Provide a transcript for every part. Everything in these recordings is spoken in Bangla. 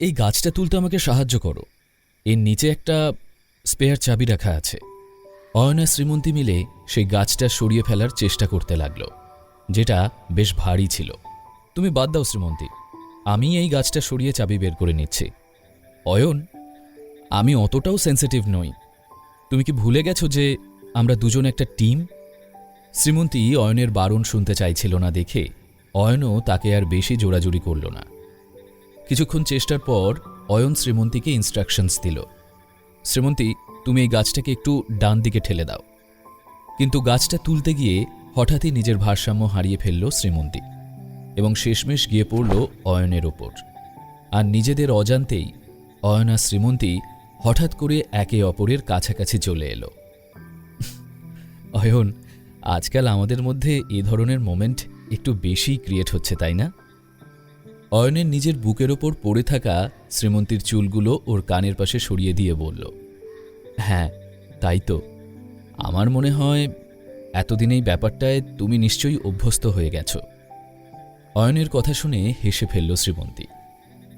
এই গাছটা তুলতে আমাকে সাহায্য করো। এর নিচে একটা স্পেয়ার চাবি রাখা আছে। অয়না শ্রীমন্তী মিলে সেই গাছটা সরিয়ে ফেলার চেষ্টা করতে লাগল, যেটা বেশ ভারী ছিল। তুমি বাদ দাও শ্রীমন্তী, আমি এই গাছটা সরিয়ে চাবি বের করে নিচ্ছি। অয়ন, আমি অতটাও সেন্সিটিভ নই। তুমি কি ভুলে গেছো যে আমরা দুজন একটা টিম শ্রীমন্তী অয়নের বারণ শুনতে চাইছিল না দেখে অয়নও তাকে আর বেশি জোরাজুরি করল না। কিছুক্ষণ চেষ্টার পর অয়ন শ্রীমন্তীকে ইনস্ট্রাকশনস দিল। শ্রীমন্তী, তুমি এই গাছটাকে একটু ডান দিকে ঠেলে দাও। কিন্তু গাছটা তুলতে গিয়ে হঠাৎই নিজের ভারসাম্য হারিয়ে ফেলল শ্রীমন্তী এবং শেষমেশ গিয়ে পড়ল অয়নের ওপর। আর নিজেদের অজান্তেই অয়ন আর শ্রীমন্তী হঠাৎ করে একে অপরের কাছাকাছি চলে এলো। অয়ন, আজকাল আমাদের মধ্যে এ ধরনের মোমেন্ট একটু বেশিই ক্রিয়েট হচ্ছে, তাই না? অয়নের নিজের বুকের ওপর পড়ে থাকা শ্রীমন্তীর চুলগুলো ওর কানের পাশে সরিয়ে দিয়ে বলল হ্যাঁ তাই তো। আমার মনে হয় এতদিন এই ব্যাপারটায় তুমি নিশ্চয়ই অভ্যস্ত হয়ে গেছো। অয়নের কথা শুনে হেসে ফেলল শ্রীমন্তী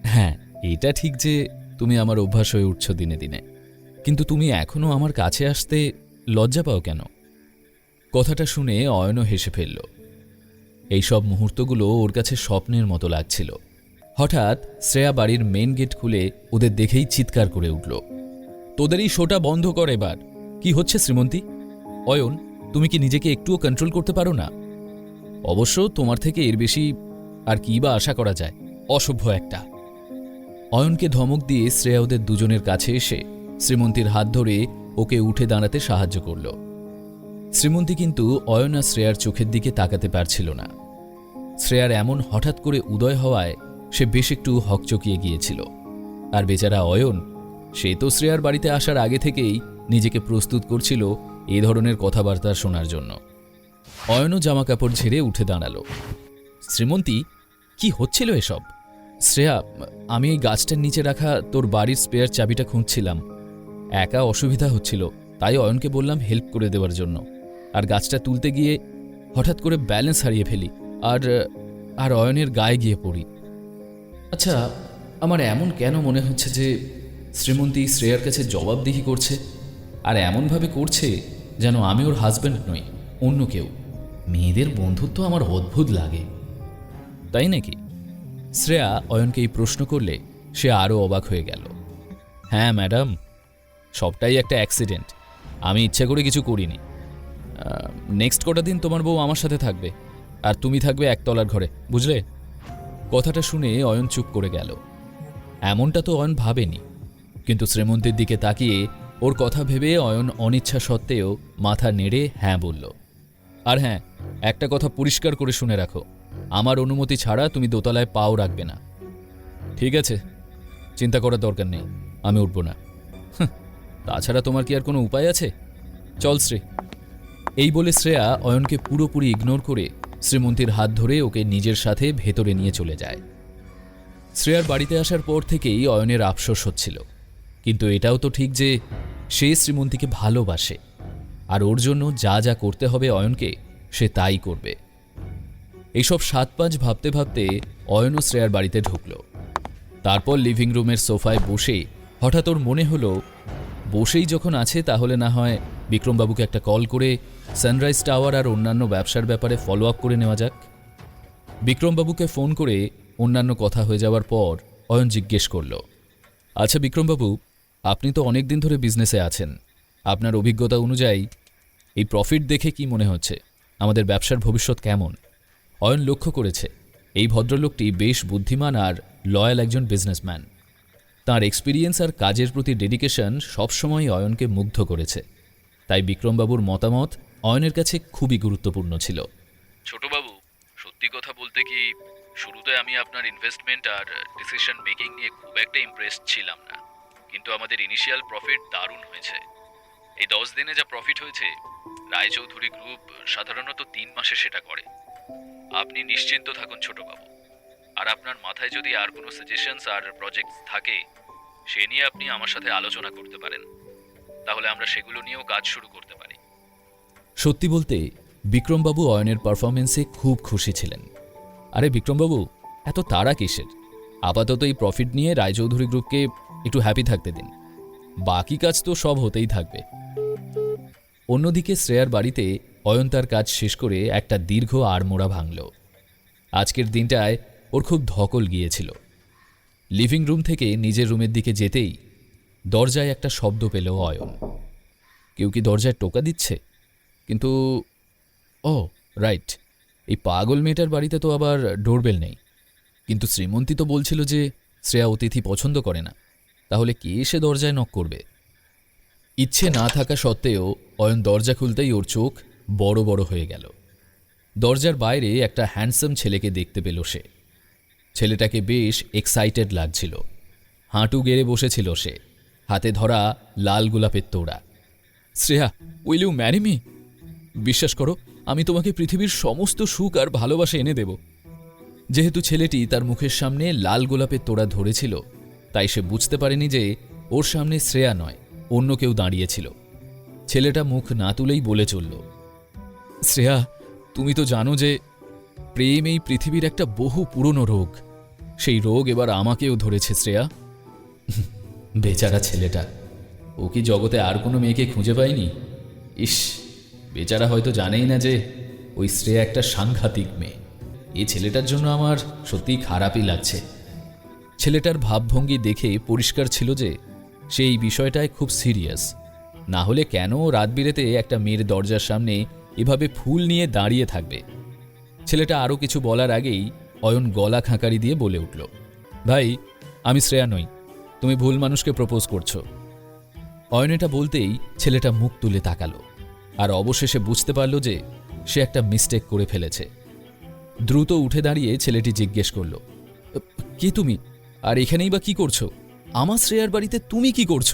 হ্যাঁ এটা ঠিক যে তুমি আমার অভ্যাস হয়ে উঠছ দিনে দিনে। কিন্তু তুমি এখনও আমার কাছে আসতে লজ্জা পাও কেন? কথাটা শুনে অয়নও হেসে ফেলল এইসব মুহূর্তগুলো ওর কাছে স্বপ্নের মতো লাগছিল। হঠাৎ শ্রেয়া বাড়ির মেন গেট খুলে ওদের দেখেই চিৎকার করে উঠল। তোদের এই শোটা বন্ধ কর এবার। কি হচ্ছে শ্রীমন্তী? অয়ন, তুমি কি নিজেকে একটুও কন্ট্রোল করতে পারো না? অবশ্য তোমার থেকে এর বেশি আর কী বা আশা করা যায়। অসভ্য একটা। অয়নকে ধমক দিয়ে শ্রেয়া ওদের দুজনের কাছে এসে শ্রীমন্তীর হাত ধরে ওকে উঠে দাঁড়াতে সাহায্য করল। শ্রীমন্তী কিন্তু অয়ন শ্রেয়ার চোখের দিকে তাকাতে পারছিল না। শ্রেয়ার এমন হঠাৎ করে উদয় হওয়ায় সে বেশ একটু হকচকিয়ে গিয়েছিল। আর বেচারা অয়ন, সে তো শ্রেয়ার বাড়িতে আসার আগে থেকেই নিজেকে প্রস্তুত করছিল এ ধরনের কথাবার্তা শোনার জন্য। অয়নও জামাকাপড় ঝেড়ে উঠে দাঁড়াল। শ্রীমন্তী, কি হচ্ছিল এসব? শ্রেয়া, আমি এই গাছটার নিচে রাখা তোর বাড়ির স্পেয়ার চাবিটা খুঁজছিলাম। একা অসুবিধা হচ্ছিল, তাই অয়নকে বললাম হেল্প করে দেওয়ার জন্য। আর গাছটা তুলতে গিয়ে হঠাৎ করে ব্যালেন্স হারিয়ে ফেলি আর আর অয়নের গায়ে গিয়ে পড়ি। আচ্ছা আমার এমন কেন মনে হচ্ছে যে শ্রীমন্তী শ্রেয়ার কাছে জবাবদিহি করছে আর এমনভাবে করছে যেন আমি ওর হাজব্যান্ড নই, অন্য কেউ? মেয়েদের বন্ধুত্ব আমার অদ্ভুত লাগে। তাই নাকি? শ্রেয়া অয়নকে এই প্রশ্ন করলে সে আরও অবাক হয়ে গেল। হ্যাঁ ম্যাডাম সবটাই একটা অ্যাক্সিডেন্ট আমি ইচ্ছা করে কিছু করিনি। নেক্সট কটা দিন তোমার বউ আমার সাথে থাকবে, আর তুমি থাকবে একতলার ঘরে, বুঝলে? কথাটা শুনে অয়ন চুপ করে গেল। এমনটা তো অয়ন ভাবেনি, কিন্তু শ্রীমন্তীর দিকে তাকিয়ে ওর কথা ভেবে অয়ন অনিচ্ছা সত্ত্বেও মাথা নেড়ে হ্যাঁ বলল। আর হ্যাঁ একটা কথা পরিষ্কার করে শুনে রাখো, আমার অনুমতি ছাড়া তুমি দোতলায় পাও রাখবে না। ঠিক আছে, চিন্তা করার দরকার নেই, আমি উঠব না। তাছাড়া তোমার কি আর কোনো উপায় আছে? চল শ্রী। এই বলে শ্রেয়া অয়নকে পুরোপুরি ইগনোর করে শ্রীমন্তীর হাত ধরে ওকে নিজের সাথে ভেতরে নিয়ে চলে যায়। শ্রেয়ার বাড়িতে আসার পর থেকেই অয়নের আফসোস হচ্ছিল। কিন্তু এটাও তো ঠিক যে সে শ্রীমন্তীকে ভালোবাসে আর ওর জন্য যা যা করতে হবে অয়নকে সে তাই করবে। এইসব সাত পাঁচ ভাবতে ভাবতে অয়ন ও শ্রেয়ার বাড়িতে ঢুকল। তারপর লিভিং রুমের সোফায় বসে হঠাৎ ওর মনে হলো, বসেই যখন আছে তাহলে না হয় বিক্রমবাবুকে একটা কল করে সানরাইজ টাওয়ার আর অন্যান্য ব্যবসার ব্যাপারে ফলো আপ করে নেওয়া যাক। বিক্রমবাবুকে ফোন করে অন্যান্য কথা হয়ে যাওয়ার পর অয়ন জিজ্ঞেস করল আচ্ছা বিক্রমবাবু, আপনি তো অনেক দিন ধরে বিজনেসে আছেন। আপনার অভিজ্ঞতা অনুযায়ী এই প্রফিট দেখে কি মনে হচ্ছে? আমাদের ব্যবসার ভবিষ্যৎ কেমন? অয়ন লক্ষ্য করেছে, এই ভদ্রলোকটি বেশ বুদ্ধিমান আর লয়াল একজন বিজনেসম্যান তার এক্সপিরিয়েন্স আর কাজের প্রতি ডেডিকেশন সবসময় অয়নকে মুগ্ধ করেছে। তাই বিক্রমবাবুর মতামত অয়নের কাছে খুবই গুরুত্বপূর্ণ ছিল। ছোটবাবু, সত্যি কথা বলতে কি শুরুতে আমি আপনার ইনভেস্টমেন্ট আর ডিসিশন মেকিং নিয়ে খুব একটা ইমপ্রেসড ছিলাম না। কিন্তু আমাদের ইনিশিয়াল প্রফিট দারুণ হয়েছে। এই দশ দিনে যা প্রফিট হয়েছে, রায়চৌধুরী গ্রুপ সাধারণত তিন মাসে সেটা করে। আপনি নিশ্চিন্ত থাকুন ছোটবাবু। আর আপনার মাথায় যদি আর কোনো সাজেশনস আর প্রজেক্টস থাকে, সে নিয়ে আপনি আমার সাথে আলোচনা করতে পারেন। তাহলে আমরা সেগুলো নিয়েও কাজ শুরু করতে পারি। সত্যি বলতে, বিক্রমবাবু অয়নের পারফরমেন্সে খুব খুশি ছিলেন। আরে বিক্রমবাবু, এত তাড়া কিসের? আপাতত এই প্রফিট নিয়ে রায়চৌধুরী গ্রুপকে একটু হ্যাপি থাকতে দিন। বাকি কাজ তো সব হতেই থাকবে। অন্যদিকে শ্রেয়ার বাড়িতে অয়ন তার কাজ শেষ করে একটা দীর্ঘ আড়মোড়া ভাঙল। আজকের দিনটায় ওর খুব ধকল গিয়েছিল। লিভিং রুম থেকে নিজের রুমের দিকে যেতেই দরজায় একটা শব্দ পেল অয়ন। কেউ কি দরজায় টোকা দিচ্ছে? কিন্তু, ও, রাইট। এই পাগল মেয়েটার বাড়িতে তো আবার ডোরবেল নেই। কিন্তু শ্রীমন্তী তো বলছিল যে শ্রেয়া অতিথি পছন্দ করে না। তাহলে কে এসে দরজায় নক করবে? ইচ্ছে না থাকা সত্ত্বেও অয়ন দরজা খুলতেই ওর চোখ বড় বড় হয়ে গেল। দরজার বাইরে একটা হ্যান্ডসাম ছেলেকে দেখতে পেল সে। ছেলেটাকে বেশ এক্সাইটেড লাগছিল। হাঁটু গেড়ে বসেছিল সে। হাতে ধরা লাল গোলাপের তোড়া। Shreya will you marry me বিশ্বাস করো, আমি তোমাকে পৃথিবীর সমস্ত সুখ আর ভালোবাসা এনে দেব। যেহেতু ছেলেটি তার মুখের সামনে লাল গোলাপের তোড়া ধরেছিল, তাই সে বুঝতে পারেনি যে ওর সামনে শ্রেয়া নয়, অন্য কেউ দাঁড়িয়েছিল। ছেলেটা মুখ না তুলেই বলে চলল, শ্রেয়া, তুমি তো জানো যে প্রেম এই পৃথিবীর একটা বহু পুরনো রোগ। সেই রোগ এবার আমাকেও ধরেছে, শ্রেয়া। বেচারা ছেলেটা। ও কি জগতে আর কোনো মেয়েকে খুঁজে পায়নি? ইস, বেচারা হয়তো জানেই না যে ওই শ্রেয়া একটা সাংঘাতিক মেয়ে। এই ছেলেটার জন্য আমার সত্যিই খারাপই লাগছে। ছেলেটার ভাবভঙ্গি দেখে পরিষ্কার ছিল যে সে এই বিষয়টায় খুব সিরিয়াস। না হলে কেন রাত বিরেতে একটা মেয়ের দরজার সামনে এভাবে ফুল নিয়ে দাঁড়িয়ে থাকবে? ছেলেটা আরও কিছু বলার আগেই অয়ন গলা খাঁকারি দিয়ে বলে উঠল, ভাই, আমি শ্রেয়া নই। তুমি ভুল মানুষকে প্রপোজ করছ। অয়ন এটা বলতেই ছেলেটা মুখ তুলে তাকালো আর অবশেষে বুঝতে পারল যে সে একটা মিস্টেক করে ফেলেছে। দ্রুত উঠে দাঁড়িয়ে ছেলেটি জিজ্ঞেস করল, কে তুমি? আর এখানেই বা কি করছ? আমার শ্রেয়ার বাড়িতে তুমি কি করছ?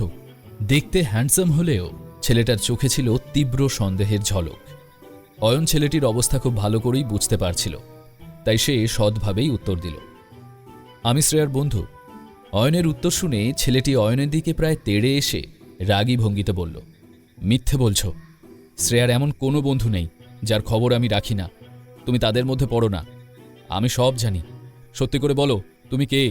দেখতে হ্যান্ডসাম হলেও ছেলেটার চোখে ছিল তীব্র সন্দেহের ঝলক। অয়ন ছেলেটির অবস্থা খুব ভালো করেই বুঝতে পারছিল, তাই সে সৎভাবেই উত্তর দিল, আমি শ্রেয়ার বন্ধু। অয়নের উত্তর শুনে ছেলেটি অয়নের দিকে প্রায় তেড়ে এসে রাগী ভঙ্গিতে বলল, মিথ্যে বলছো। শ্রেয়ার এমন কোনো বন্ধু নেই যার খবর আমি রাখি না। তুমি তাদের মধ্যে পড়ো না। আমি সব জানি। সত্যি করে বলো, তুমি কে?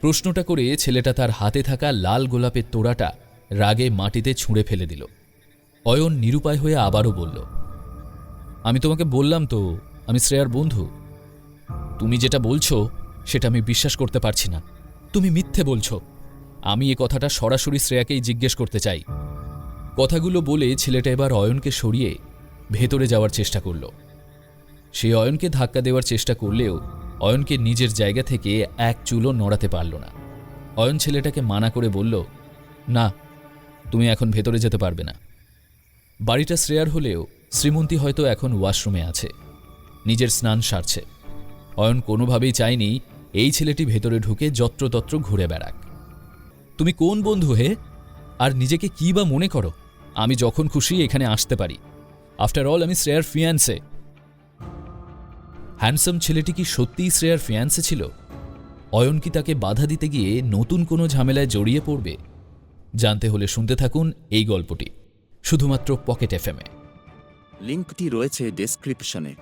প্রশ্নটা করে ছেলেটা তার হাতে থাকা লাল গোলাপের তোড়াটা রাগে মাটিতে ছুঁড়ে ফেলে দিল। অয়ন নিরুপায় হয়ে আবারও বলল, আমি তোমাকে বললাম তো, আমি শ্রেয়ার বন্ধু। তুমি যেটা বলছো, সেটা আমি বিশ্বাস করতে পারছি না। তুমি মিথ্যে বলছো। আমি এ কথাটা সরাসরি শ্রেয়াকেই জিজ্ঞেস করতে চাই। কথাগুলো বলে ছেলেটা এবার অয়নকে সরিয়ে ভেতরে যাওয়ার চেষ্টা করল। সে অয়নকে ধাক্কা দেওয়ার চেষ্টা করলেও অয়নকে নিজের জায়গা থেকে এক চুলও নড়াতে পারল না। অয়ন ছেলেটাকে মানা করে বলল, না, তুমি এখন ভেতরে যেতে পারবে না। বাড়িটা শ্রেয়ার হলেও শ্রীমন্তী হয়তো এখন ওয়াশরুমে আছে। নিজের স্নান সারছে। অয়ন কোনোভাবেই চায়নি এই ছেলেটি ভেতরে ঢুকে যত্রতত্র ঘুরে বেড়াক। তুমি কোন বন্ধু হে? আর নিজেকে কি বা মনে করো? আমি যখন খুশি এখানে আসতে পারি। আফটার অল আমি শ্রেয়ার ফিয়ান্সে হ্যান্ডসাম ছেলেটি কি সত্যিই শ্রেয়ার ফিয়ান্সে ছিল? অয়ন কি তাকে বাধা দিতে গিয়ে নতুন কোনো ঝামেলায় জড়িয়ে পড়বে? জানতে হলে শুনতে থাকুন এই গল্পটি, শুধুমাত্র পকেট এফ এফএমে লিঙ্কটি রয়েছে ডেসক্রিপশনে